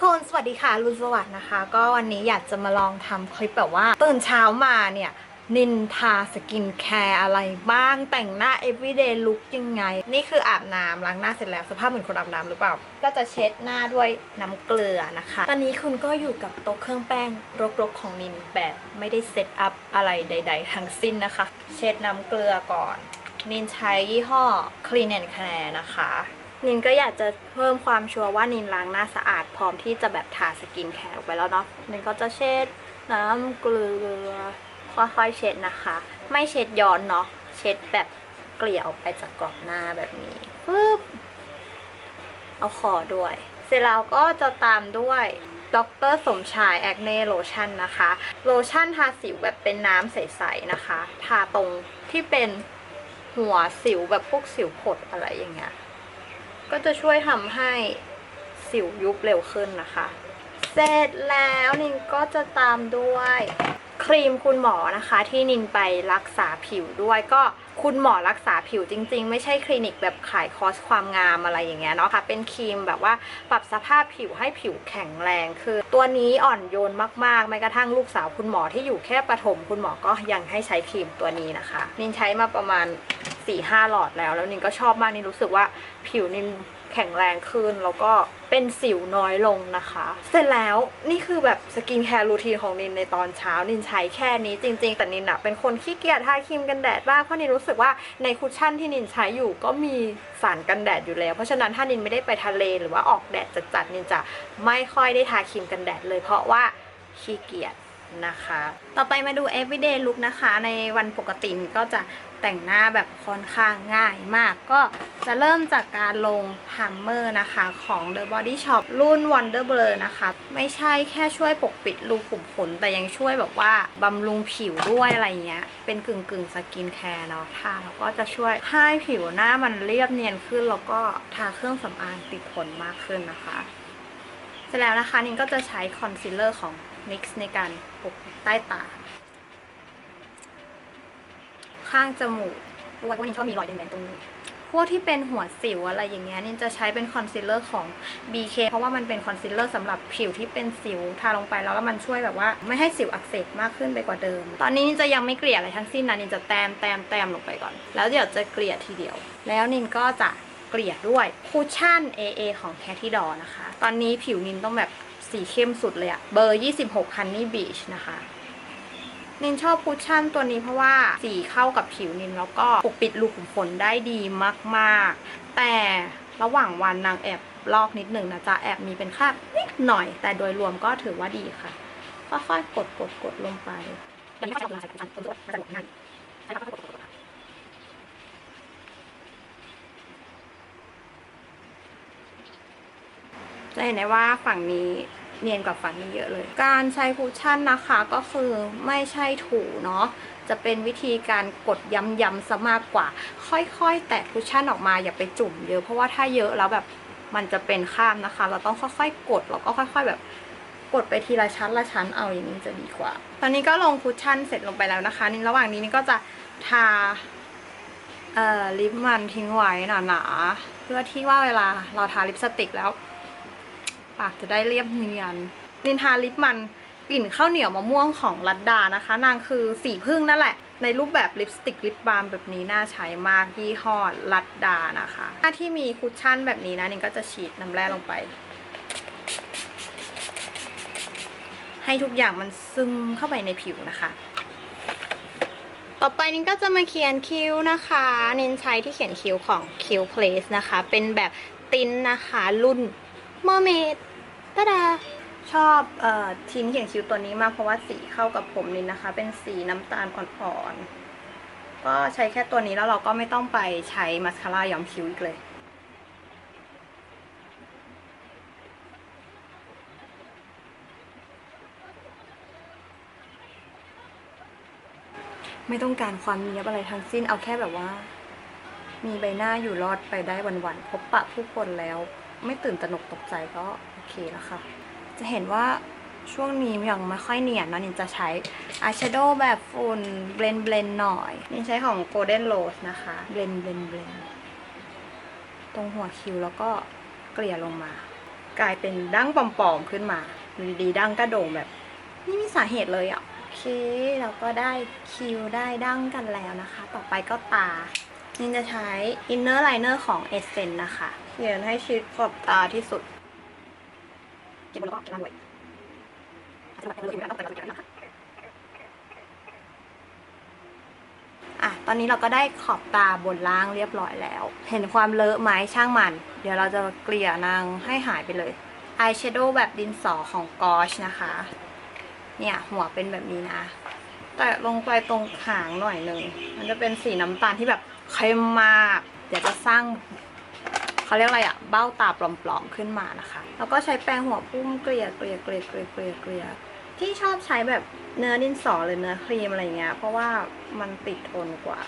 คนสวัสดีค่ะรุนสวัสดิ์นะคะ ก็วันนี้อยากจะมาลองทำคลิปแบบว่าตื่นเช้ามาเนี่ยนินทาสกินแคร์อะไรบ้างแต่งหน้า everyday look ยังไง นี่คืออาบน้ำล้างหน้าเสร็จแล้วสภาพเหมือนคนอาบน้ำหรือเปล่า ก็จะเช็ดหน้าด้วยน้ำเกลือนะคะ ตอนนี้คุณก็อยู่กับโต๊ะเครื่องแป้งรกๆของนินแบบไม่ได้เซตอัพอะไรใด ๆ ทั้งสิ้นนะคะ เช็ดน้ำเกลือก่อน นินใช้ยี่ห้อ Clean and Clear นะคะ นินก็อยากจะเพิ่มความชัวร์ว่านินล้างหน้าสะอาดพร้อมที่จะแบบทาสกินแคร์ออกไปแล้วเนาะนินก็จะเช็ดน้ำเกลือค่อยๆเช็ดนะคะ ไม่เช็ดย้อนเนาะเช็ดแบบเกลี่ยออกไปจากกรอบหน้าแบบนี้ปึ๊บเอาคอด้วย เสร็จแล้วก็จะตามด้วยดรสมชายแอคเน่โลชั่นนะคะ โลชั่นทาสิวแบบเป็นน้ำใสๆนะคะ ทาตรงที่เป็นหัวสิวแบบพวกสิวผดอะไรอย่างเงี้ย ก็จะช่วยทำให้สิวยุบเร็วขึ้นนะคะ เสร็จแล้วนินก็จะตามด้วยครีมคุณหมอนะคะ ที่นินไปรักษาผิวด้วยก็คุณหมอรักษาผิวจริง ๆ ไม่ใช่คลินิกแบบขายคอสความงามอะไรอย่างเงี้ยเนาะค่ะเป็นครีมแบบว่าปรับสภาพผิวให้ผิวแข็งแรงคือ ตัวนี้อ่อนโยนมากๆแม้กระทั่งลูกสาวคุณหมอที่อยู่แค่ประถมคุณหมอก็ยังให้ใช้ครีมตัวนี้นะคะ นินใช้มาประมาณ 4-5 หลอดแล้ว แล้วนินก็ชอบมากนินรู้สึกว่าผิวนินแข็งแรงขึ้น แล้วก็เป็นสิวน้อยลงนะคะ เสร็จแล้วนี่คือแบบสกินแคร์รูทีนของนินในตอนเช้านินใช้แค่นี้จริง ๆ แต่นินอะเป็นคนขี้เกียจทาครีมกันแดดบ้างเพราะนินรู้สึกว่าในคุชชั่นที่นินใช้อยู่ก็มีสารกันแดดอยู่แล้ว เพราะฉะนั้นถ้านินไม่ได้ไปทะเลหรือว่าออกแดดจัดๆนินจะไม่ค่อยได้ทาครีมกันแดดเลย เพราะว่าขี้เกียจ นะคะ ต่อไปมาดู everyday look นะคะ ในวันปกติก็จะแต่งหน้าแบบค่อนข้างง่ายมาก ก็จะเริ่มจากการลง primer นะคะ ของ The Body Shop รุ่น Wonder Blur นะคะ ไม่ใช่แค่ช่วยปกปิดรูขุมขน แต่ยังช่วยแบบว่าบำรุงผิวด้วยอะไรเงี้ย เป็นกึ่งกึ่งสกินแคร์เนาะทาแล้วก็จะช่วยให้ผิวหน้ามันเรียบเนียนขึ้น แล้วก็ทาเครื่องสำอางติดทนมากขึ้นนะคะ เสร็จแล้วนะคะนิ่งก็จะใช้คอนซีลเลอร์ของ NYX ในการปกใต้ตา ข้างจมูกด้วยเพราะนินชอบมีรอยแดงๆตรงนี้ พวกที่เป็นหัวสิวอะไรอย่างเงี้ยนินจะใช้เป็นคอนซีลเลอร์ของ BK เพราะว่ามันเป็นคอนซีลเลอร์สำหรับผิวที่เป็นสิวทาลงไปแล้วก็มันช่วยแบบว่า ไม่ให้สิวอักเสบมากขึ้นไปกว่าเดิม ตอนนี้นินจะยังไม่เกลี่ยอะไรทั้งสิ้นนะนินจะแต้มแต้มแต้มลงไปก่อน แล้วเดี๋ยวจะเกลี่ยทีเดียว แล้วนินก็จะเกลี่ยด้วยคูชั่น AA ของ c a t i d o r นะคะ ตอนนี้ผิวนินต้องแบบ สีเข้มสุดเลยอะเบอร์ 26 Honey Beach นะคะนินชอบคุชชั่นตัวนี้เพราะว่าสีเข้ากับผิวนินแล้วก็ปกปิดรูขุมขนได้ดีมากๆ แต่ระหว่างวันนางแอบลอกนิดหนึ่งนะจ๊ะแอบมีเป็นคราบนิดหน่อย แต่โดยรวมก็ถือว่าดีค่ะ ค่อยๆกดกดกดลงไปตอนนี้ก็จะลงใส่คุชชั่นตัวนี้จะหมดง่ายใช้ค่อยๆกดกดกดจะเห็นได้ว่าฝั่งนี้ เนียนกว่าฝั่งนี้เยอะเลย การใช้คุชชั่นนะคะก็คือไม่ใช่ถูเนาะจะเป็นวิธีการกดย้ำๆซะมากกว่า ค่อยๆ แตะคุชชั่นออกมาอย่าไปจุ่มเยอะเพราะว่าถ้าเยอะแล้วแบบมันจะเป็นข้ามนะคะ เราต้องค่อยๆ กดแล้วก็ค่อย ๆ แบบกดไปทีละชั้นละชั้นเอาอย่างนี้จะดีกว่า ตอนนี้ก็ลงคุชชั่นเสร็จลงไปแล้วนะคะในระหว่างนี้นี่ก็จะทาลิปมันทิ้งไว้หนาๆเพื่อที่ว่าเวลาเราทาลิปสติกแล้ว ปากจะได้เรียบเนียนนินทาลิปมันกลิ่นข้าวเหนียวมะม่วงของลัดดานะคะ นางคือสีพึ่งนั่นแหละ ในรูปแบบลิปสติกลิปบาล์มแบบนี้น่าใช้มากยี่ห้อลัดดานะคะถ้าที่มีคุชชั่นแบบนี้นะนินก็จะฉีดน้ำแร่ลงไป ให้ทุกอย่างมันซึมเข้าไปในผิวนะคะ ต่อไปนินก็จะมาเขียนคิ้วนะคะนินใช้ที่เขียนคิ้วของ Q Place นะคะ เป็นแบบติ้นนะคะรุ่น Mermaid ตาดาชอบอทิ้นเขียนคิ้วตัวนี้มากเพราะว่าสีเข้ากับผมนินนะคะ เป็นสีน้ำตาลอ่อนๆ ก็ใช้แค่ตัวนี้แล้วเราก็ไม่ต้องไปใช้มาสคาร่าย้อมคิ้วอีกเลยไม่ต้องการความเนียบอะไรทั้งสิ้นเอาแค่แบบว่า มีใบหน้าอยู่รอดไปได้วันๆพบปะผู้คนแล้ว ไม่ตื่นตระหนกตกใจก็ เคแล้วค่ะ จะเห็นว่าช่วงนี้ยังไม่ค่อยเนียนนะนินจะใช้อายแชโดว์แบบฝุ่นเบลนเบลนหน่อย นินใช้ของ Golden Rose นะคะเบลนเบลนเบลนตรงหัวคิ้วแล้วก็เกลี่ยลงมา กลายเป็นดั้งปลอมๆขึ้นมาอยู่ดีๆดั้งก็โด่งแบบไม่มีสาเหตุเลยอะโอเคเราก็ได้คิวได้ดั้งกันแล้วนะคะ ต่อไปก็ตานินจะใช้ inner liner ของ Essence นะคะเขียนให้ชิดขอบตาที่สุด เก็บบนแล้วก็เก็บล่างไว้อาจจะแบบเป็นรูปต้องเป็นรูปนะคะอะตอนนี้เราก็ได้ขอบตาบนล่างเรียบร้อยแล้ว เห็นความเลอะไหมช่างมัน เดี๋ยวเราจะเกลี่ยนางให้หายไปเลยอายแชโดว์แบบดินสอของกอชนะคะ เนี่ย หัวเป็นแบบนี้นะ แต่ลงไปตรงหางหน่อยหนึ่ง มันจะเป็นสีน้ำตาลที่แบบเข้มมาก เดี๋ยวจะสร้าง เขาเรียกอะไรอะเบ้าตาปลอมๆขึ้นมานะคะ แล้วก็ใช้แปรงหัวพุ่มเกลี่ยเกลี่ยเกลี่ยเกลี่ยเกลี่ยเกลี่ยที่ชอบใช้แบบเนื้อดินสอหรือเนื้อครีมอะไรเงี้ยเพราะว่ามันติดทนกว่า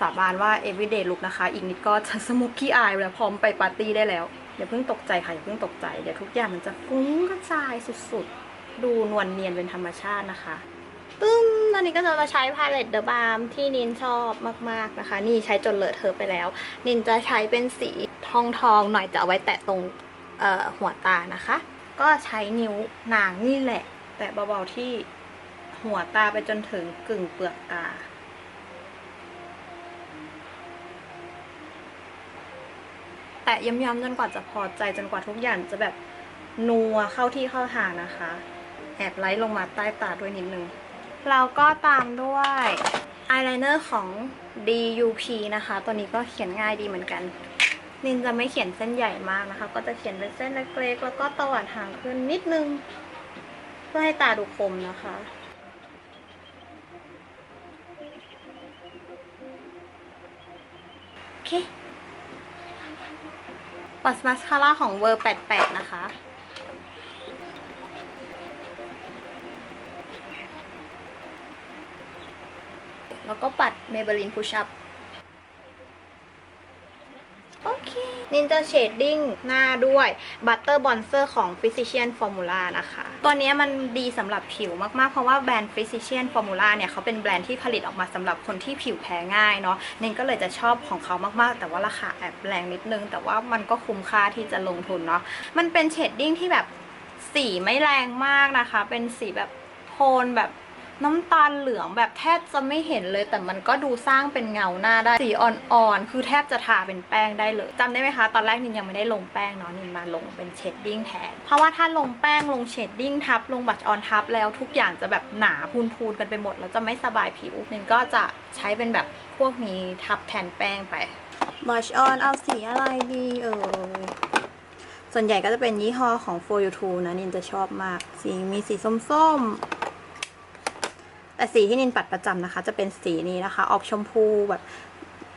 สาบานว่า everyday look นะคะ อีกนิดก็จะสมุกกี้อายแล้วพร้อมไปปาร์ตี้ได้แล้วอย่าเพิ่งตกใจค่ะอย่าเพิ่งตกใจเดี๋ยวทุกอย่างมันจะฟุ้งกระจายสุดๆ ดูนวลเนียนเป็นธรรมชาตินะคะ ปึ้มตอนนี้ก็จะมาใช้พาเลตเดอะบาร์มที่นินชอบมากๆนะคะ นี่ใช้จนเลอะเทอะไปแล้ว นินจะใช้เป็นสีทองทองๆหน่อยจะเอาไว้แตะตรงหัวตานะคะ ก็ใช้นิ้วนางนี่แหละ แตะเบาๆที่หัวตาไปจนถึงกึ่งเปลือกตาแตะย้ำๆจนกว่าจะพอใจจนกว่าทุกอย่างจะแบบนัวเข้าที่เข้าทางนะคะ แอบไลท์ลงมาใต้ตาด้วยนิดนึง เราก็ตามด้วยอายไลเนอร์ของ DUP นะคะ ตัวนี้ก็เขียนง่ายดีเหมือนกัน นินจะไม่เขียนเส้นใหญ่มากนะคะ ก็จะเขียนเป็นเส้นเล็กๆแล้วก็ตวัดหางขึ้นนิดนึง เพื่อให้ตาดูคมนะคะโอเคปัสมาสคาร่าของเวอร์88 นะคะ แล้วก็ปัด Maybelline Push Up โอเค Ninja Shading หน้าด้วย Butter Bronzer ของ Physician Formula นะคะ ตัวนี้มันดีสำหรับผิวมากๆ เพราะว่าแบรนด์ Physician Formula เนี่ยเขาเป็นแบรนด์ที่ผลิตออกมาสำหรับคนที่ผิวแพ้ง่ายเนาะนินก็เลยจะชอบของเขามากๆ แต่ว่าราคาแอบแรงนิดนึง แต่ว่ามันก็คุ้มค่าที่จะลงทุนเนาะมันเป็นเชดดิ้งที่แบบสีไม่แรงมากนะคะ เป็นสีแบบโทนแบบ น้ำตาลเหลืองแบบแทบจะไม่เห็นเลย แต่มันก็ดูสร้างเป็นเงาหน้าได้สีอ่อนๆคือแทบจะทาเป็นแป้งได้เลยจำได้ไหมคะ ตอนแรกนินยังไม่ได้ลงแป้งเนาะนินมาลงเป็นเชดดิ้งแทนเพราะว่าถ้าลงแป้งลงเชดดิ้งทับลงบัตรออนทับแล้วทุกอย่างจะแบบหนาพูนๆกันไปหมด แล้วจะไม่สบายผิวนินก็จะใช้เป็นแบบพวกนี้ทับแทนแป้งไปบัตรออนเอาสีอะไรดีเออส่วนใหญ่ก็จะเป็นยี่ห้อของ For You Two นะนินจะชอบมาก สีมีสีส้มๆ แต่สีที่นินปัดประจำนะคะ จะเป็นสีนี้นะคะ ออกชมพูแบบ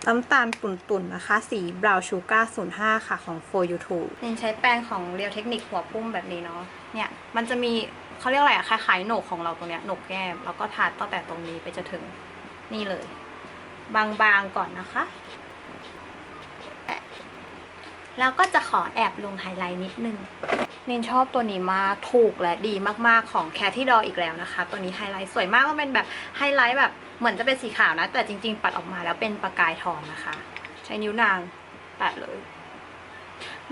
น้ำตาลตุ่นๆนะคะ สีบราวชูการ์05 ค่ะของ For You Two นินใช้แป้งของเรียวเทคนิคหัวพุ่มแบบนี้เนาะเนี่ยมันจะมีเขาเรียกอะไรอะคล้ายๆโหนกของเราตรงเนี้ยโหนกแก้มแล้วก็ทาตั้งแต่ตรงนี้ไปจะถึงนี่เลย บางๆก่อนนะคะ แล้วก็จะขอแอบลงไฮไลท์นิดนึงนินชอบตัวนี้มากถูกและดีมากๆของแคทที่ดออีกแล้วนะคะ ตัวนี้ไฮไลท์สวยมากมันเป็นแบบไฮไลท์แบบเหมือนจะเป็นสีขาวนะ แต่จริง ๆ ปัดออกมาแล้วเป็นประกายทองนะคะ ใช้นิ้วนางแปะเลย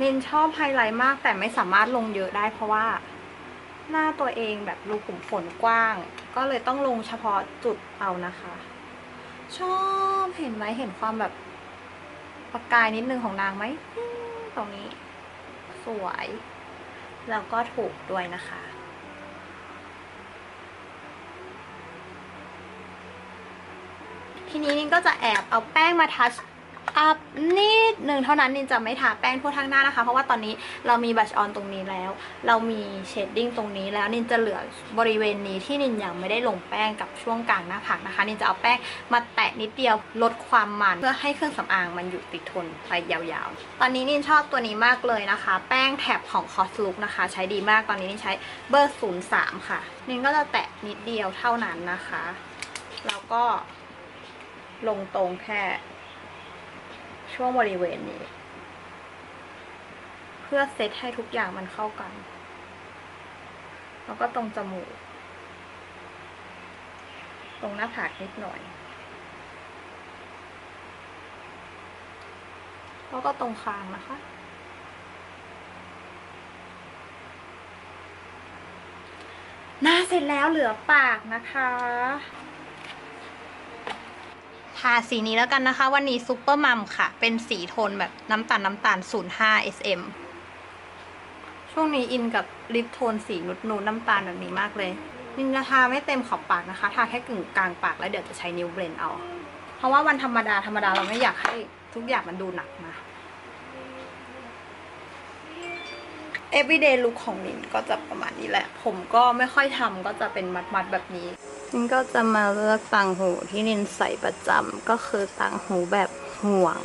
นินชอบไฮไลท์มากแต่ไม่สามารถลงเยอะได้เพราะว่า หน้าตัวเองแบบรูขุมขนกว้าง ก็เลยต้องลงเฉพาะจุดเอานะคะ ชอบเห็นไหมเห็นความแบบประกายนิดนึงของนางไหมอืม ตรงนี้ สวย แล้วก็ถูกด้วยนะคะ ทีนี้นินก็จะแอบเอาแป้งมาทัช อัพนิดหนึ่งเท่านั้นนินจะไม่ทาแป้งทั่วทั้งหน้านะคะ เพราะว่าตอนนี้เรามีบัชออนตรงนี้แล้ว เรามีเชดดิ้งตรงนี้แล้วนินจะเหลือบริเวณนี้ที่นินยังไม่ได้ลงแป้งกับช่วงกลางหน้าผากนะคะ นินจะเอาแป้งมาแตะนิดเดียวลดความมันเพื่อให้เครื่องสำอางมันอยู่ติดทนไปยาวๆ ตอนนี้นินชอบตัวนี้มากเลยนะคะ แป้งแถบของ c o s Look นะคะ ใช้ดีมากตอนนี้นินใช้เบอร์ 03 ค่ะ นินก็จะแตะนิดเดียวเท่านั้นนะคะ แล้วก็ลงตรงแค่ ช่วงบริเวณนี้ เพื่อเซตให้ทุกอย่างมันเข้ากัน แล้วก็ตรงจมูก ตรงหน้าผากนิดหน่อย แล้วก็ตรงคางนะคะหน้าเสร็จแล้วเหลือปากนะคะ ทาสีนี้แล้วกันนะคะ วันนี้ซุปเปอร์มัมค่ะ เป็นสีโทนแบบน้ำตาลน้ำตาล 05 SM ช่วงนี้อินกับลิปโทนสีนุดนูน้ำตาลแบบนี้มากเลยนินจะทาไม่เต็มขอบปากนะคะ ทาแค่กึ่งกลางปากแล้วเดี๋ยวจะใช้นิ้วเบลนเอา เพราะว่าวันธรรมดาธรรมดาเราไม่อยากให้ทุกอย่างมันดูหนักนะ everyday look ของนินก็จะประมาณนี้แหละ ผมก็ไม่ค่อยทำก็จะเป็นมัดๆแบบนี้นินก็จะมาเลือกต่างหูที่นินใส่ประจำก็คือต่างหูแบบห่วง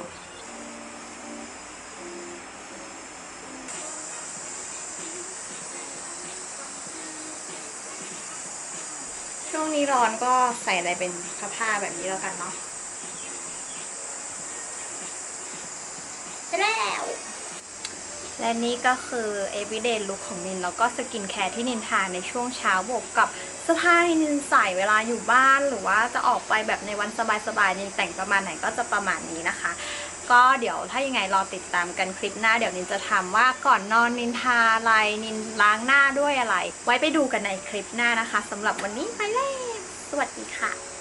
ช่วงนี้ร้อนก็ใส่อะไรเป็นผ้าแบบนี้แล้วกันเนาะไปแล้ว และนี่ก็คือ everyday look ของนิน แล้วก็สกินแคร์ที่นินทานในช่วงเช้าบวกกับเสื้อผ้าที่นินใส่เวลาอยู่บ้านหรือว่าจะออกไปแบบในวันสบายๆนินแต่งประมาณไหนก็จะประมาณนี้นะคะ ก็เดี๋ยวถ้ายังไงรอติดตามกันคลิปหน้าเดี๋ยวนินจะทำว่าก่อนนอนนินทาอะไรนินล้างหน้าด้วยอะไร ไว้ไปดูกันในคลิปหน้านะคะสำหรับวันนี้ไปแล้วสวัสดีค่ะ